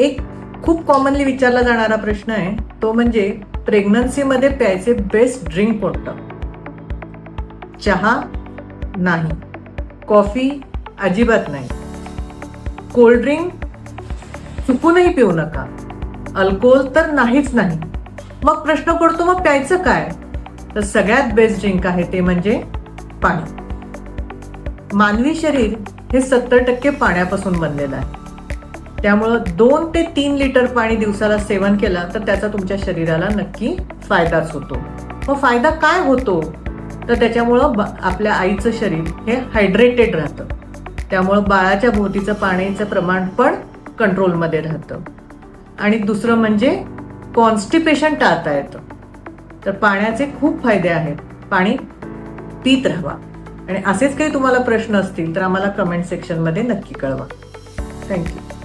एक खूप कॉमनली विचारला जाणारा प्रश्न आहे तो म्हणजे प्रेग्नन्सीमध्ये प्यायचे बेस्ट ड्रिंक कोणतं? चहा नाही कॉफी अजिबात नाही कोल्ड ड्रिंक चुकूनही पिऊ नका अल्कोहोल तर नाहीच नाही. मग प्रश्न पडतो मग प्यायचं काय? तर सगळ्यात बेस्ट ड्रिंक आहे ते म्हणजे पाणी. मानवी शरीर हे सत्तर टक्के पाण्यापासून बनलेलं आहे. त्यामुळं दोन ते तीन लिटर पाणी दिवसाला सेवन केला तर त्याचा तुमच्या शरीराला नक्की फायदाच होतो. मग फायदा काय होतो? तर त्याच्यामुळं आपल्या आईचं शरीर हे हायड्रेटेड राहतं. त्यामुळं बाळाच्या भोवतीचं पाण्याचं प्रमाण पण कंट्रोलमध्ये राहतं. आणि दुसरं म्हणजे कॉन्स्टिपेशन टाळता येतं. तर पाण्याचे खूप फायदे आहेत. पाणी पित राहावा. आणि असेच काही तुम्हाला प्रश्न असतील तर आम्हाला कमेंट सेक्शनमध्ये नक्की कळवा. थँक्यू